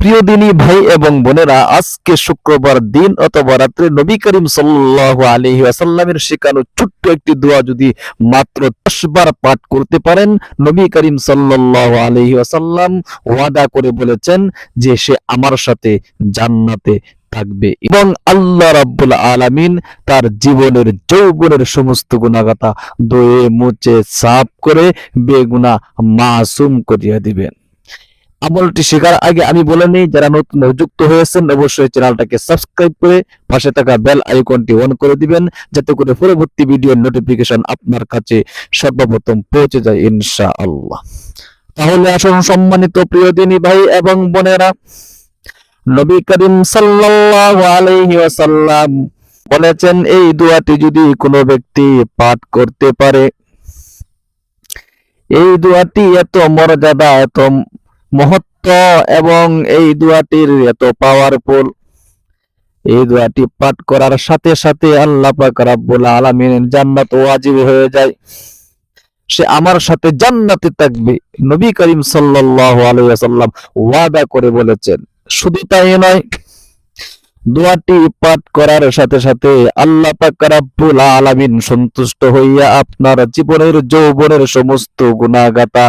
প্রিয় দিনী ভাই এবং বোনেরা, আজকে শুক্রবার দিন অথবা রাত্রে নবী করিম সাল্লাল্লাহু আলাইহি ওয়াসাল্লামের শেখানো ছোট্ট একটি দোয়া যদি মাত্র দশ বার পাঠ করতে পারেন, নবী করিম সাল্লাল্লাহু আলাইহি ওয়াসাল্লাম ওয়াদা করে বলেছেন যে সে আমার সাথে জান্নাতে থাকবে এবং আল্লাহ রাব্বুল আলামিন তার জীবনের যৌবনের সমস্ত গুণাগাতা দয়ে মুছে, সাফ করে বেগুনা মাসুম করিয়া দিবেন। আমলটি শেখার আগে আমি বলে নিই, যারা নতুন যুক্ত হয়েছেন, অবশ্যই চ্যানেলটাকে সাবস্ক্রাইব করে পাশে থাকা বেল আইকনটি অন করে দিবেন, যাতে করে পরবর্তী ভিডিওর নোটিফিকেশন আপনার কাছে সর্বপ্রথম পৌঁছে যায় ইনশা আল্লাহ তাহলে আসুন সম্মানিত প্রিয় দিনী ভাই এবং বোনেরা, নবী করিম সাল্লাল্লাহু আলাইহি ওয়াসাল্লাম বলেছেন, এই দোয়াটি যদি কোনো ব্যক্তি পাঠ করতে পারে, এই দোয়াটি এত মর্যাদা, এত মহত্ব এবং এই দোয়াটির এত পাওয়ারফুল এই দোয়াটি পাঠ করার সাথে সাথে আল্লাহ পাক রাব্বুল আলামিনের জান্নাত ওয়াজিব হয়ে যায়। সে আমার সাথে জান্নাতে থাকবে। নবী করিম সাল্লাল্লাহু আলাইহি ওয়াসাল্লাম ওয়াদা করে বলেছেন, শুধু তাই নয় দোয়াটি পাঠ করার সাথে সাথে আল্লাহ পাক রাব্বুল আলামিন সন্তুষ্ট হইয়া আপনার জীবনের যৌবনের সমস্ত গুণাগাতা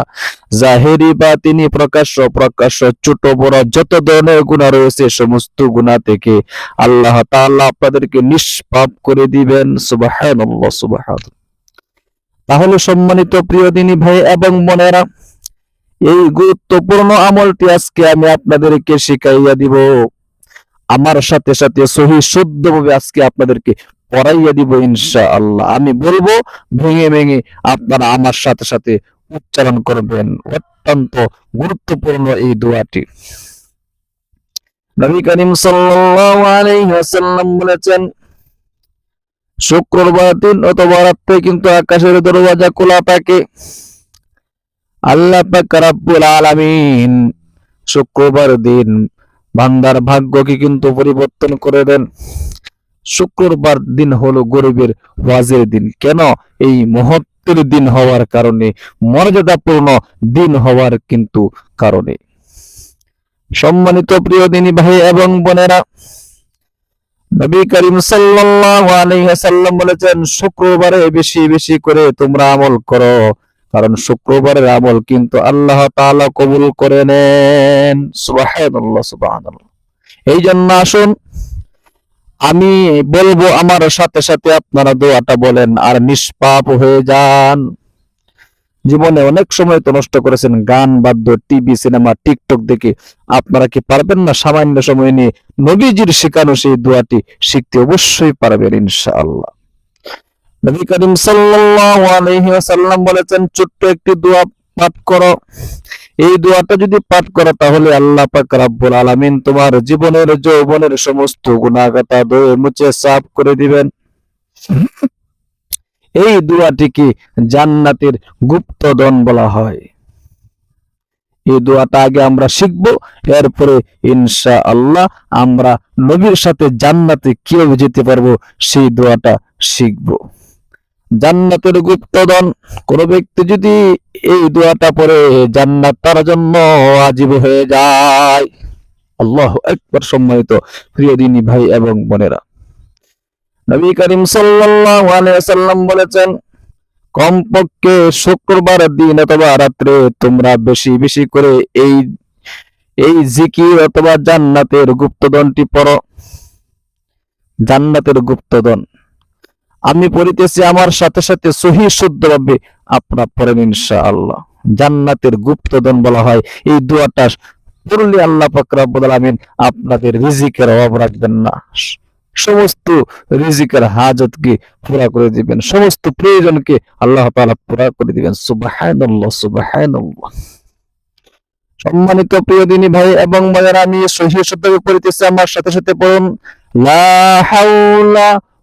জাহেরি বা তিনি প্রকাশ্য প্রকাশ্য ছোট বড় যত ধরনের গুণা রয়েছে সমস্ত গুণা থেকে আল্লাহ তাআলা আপনাদেরকে নিষ্পাপ করে দিবেন। সুবহানাল্লাহ, সুবহান। তাহলে সম্মানিত প্রিয় দিনী ভাই এবং বোনেরা, এই গুরুত্বপূর্ণ আমলটি আজকে আমি আপনাদেরকে শিখাইয়া দিব। আমার সাথে সাথে সহি শুদ্ধভাবে আজকে আপনাদেরকে পড়াইয়া দিব ইনশা আল্লাহ আমি বলব, ভেঙে ভেঙে আপনারা আমার সাথে সাথে উচ্চারণ করবেন। অত্যন্ত গুরুত্বপূর্ণ এই দোয়াটি। নবী করিম সাল্লাল্লাহু আলাইহি ওয়াসাল্লাম বলেছেন, শুক্রবার দিন অথবা রাত্রে কিন্তু আকাশের দরওয়াজা খোলা থাকে। আল্লাহ পাক রাব্বুল আলামিন শুক্রবার দিন বান্দার ভাগ্যকে কিন্তু পরিবর্তন করে দেন। শুক্রবার দিন হলো গরিবের ওয়াজের দিন। কেন? এই মহত্বের দিন হওয়ার কারণে, মর্যাদাপূর্ণ দিন হওয়ার কিন্তু কারণে। সম্মানিত প্রিয় দিনী ভাই এবং বোনেরা, নবী করিম সাল্লাল্লাহু আলাইহি ওয়াসাল্লাম বলেছেন, শুক্রবারে বেশি বেশি করে তোমরা আমল করো। কারণ শুক্রবারের আমল কিন্তু আল্লাহ তাআলা কবুল করে নেন। এই জন্য আসুন, আমি বলব আমার সাথে সাথে আপনারা দোয়াটা বলেন, আর নিষ্পাপ হয়ে যান। জীবনে অনেক সময় তো নষ্ট করেছেন, গান, বাদ্য, টিভি, সিনেমা, টিকটক দেখে। আপনারা কি পারবেন না সামান্য সময় নিয়ে নবীজির শেখানো সেই দোয়াটি? শিখতে অবশ্যই পারবেন, ইনশাআল্লাহ। নবী করিম সাল্লাল্লাহু আলাইহি ওয়াসাল্লাম বলেছেন, ছোট্ট একটি দোয়া পাঠ করো। এই দোয়াটা যদি পাঠ করো, তাহলে আল্লাহ পাক রাব্বুল আলামিন তোমার জীবনের, যৌবনের সমস্ত গুনাহগাতা ধুয়ে মুছে সাফ করে দিবেন। এই দোয়াটিকে জান্নাতের গুপ্তধন বলা হয়। এই দোয়াটা আগে আমরা শিখব, এরপরে ইনশা আল্লাহ আমরা নবীর সাথে জান্নাতে কীভাবে যেতে পারব, সেই দোয়াটা শিখব। জান্নাতের গুপ্তধন। কোন ব্যক্তি যদি এই দোয়াটা পড়ে, জান্নাত তার জন্য আজীব হয়ে যায়। আল্লাহ একবার সম্মানিত প্রিয় দিনী ভাই এবং বোনেরা। নবী করিম ওয়াসাল্লাম বলেছেন, কমপক্ষে শুক্রবার দিন অথবা রাত্রে তোমরা বেশি বেশি করে এই এই জিকির অথবা জান্নাতের গুপ্তধনটি পড়ো। জান্নাতের গুপ্তধন। আমি পড়িতেছি আমার সাথে সাথে সহি শুদ্ধভাবে আপনারা পড়েন ইনশাআল্লাহ। জান্নাতের গুপ্তধন বলা হয়। এই দোয়াটা পড়লে আল্লাহ পাক রব্বুল আলামিন আপনাদের রিজিকের অভাব রাখবেন না। সমস্ত রিজিকের হাজতকে পুরা করে দিবেন। সমস্ত প্রয়োজনকে আল্লাহ তাআলা পুরা করে দিবেন। সুবহানাল্লাহ সুবহানাল্লাহ। সম্মানিত প্রিয় দিনী ভাই এবং ভাইয়েরা আমি সহি পড়িতেছি। আমার সাথে সাথে পড়ুন। লা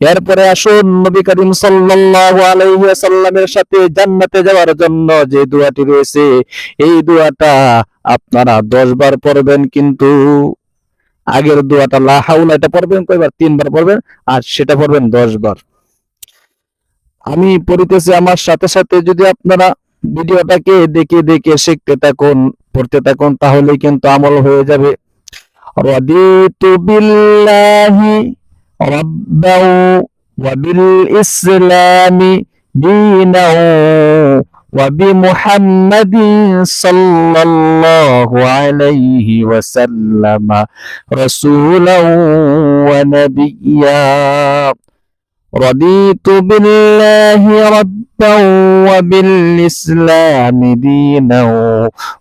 এরপরে আসুন নবী করিম সাল্লাল্লাহু আলাইহি ওয়াসাল্লামের সাথে জান্নাতে যাওয়ার জন্য যে দোয়াটি রয়েছে, এই দোয়াটা আপনারা 10 বার পড়বেন কিন্তু আগের দোয়াটা লা হাওলা, এটা পড়বেন কয়বার? তিনবার পড়বেন আর সেটা পড়বেন 10 বার। আমি পড়িতেছি আমার সাথে সাথে যদি আপনারা ভিডিওটাকে দেখে দেখে শিখতে থাকুন, পড়তে থাকুন তাহলে কিন্তু আমল হয়ে যাবে। বিল্লাহি ربه وبالإسلام دينه وبمحمد صلى الله عليه وسلم رسولا ونبيا. رضيت بالله ربا وبالإسلام دينا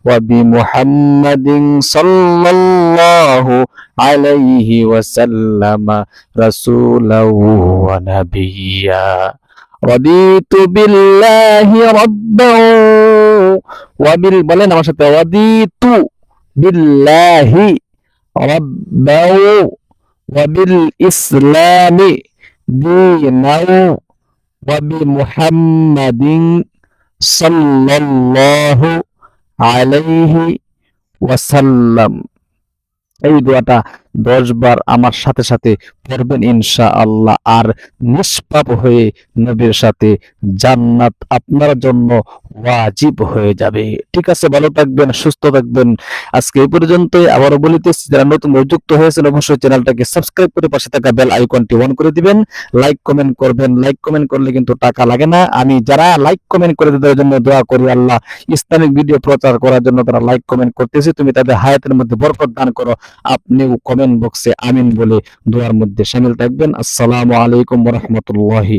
وبمحمد صلى الله عليه وسلم رسولا ونبيا رضيت بالله ربا وبال বলেন আমার সাথে رضيت بالله ربا وبالإسلام دينا وبمحمد صلى الله عليه وسلم এই দোয়াটা দশ বার আমার সাথে সাথে পড়বেন ইনশা আল্লাহ আর নিষ্পাপ হয়ে নবীর সাথে জান্নাত আপনার জন্য ওয়াজিব হয়ে যাবে। ঠিক আছে, ভালো থাকবেন, সুস্থ থাকবেন। আজকে এই পর্যন্তই। আবারও বলিতেছি, যারা নতুন যুক্ত হয়েছেন, অবশ্যই চ্যানেলটাকে সাবস্ক্রাইব করে পাশে থাকা বেল আইকনটি অন করে দিবেন। লাইক, কমেন্ট করবেন। লাইক, কমেন্ট করলে কিন্তু টাকা লাগে না। আমি যারা লাইক, কমেন্ট করে দেওয়ার জন্য দোয়া করি, আল্লাহ ইসলামিক ভিডিও প্রচার করার জন্য তারা লাইক, কমেন্ট করতেছে। তুমি তাদের হায়াতের মধ্যে বরকত দান করো। আপনিও কমেন্ট বক্সে আমিন বলে দোয়ার মধ্যে সামিল থাকবেন। আসসালামু আলাইকুম রহমতুল্লাহ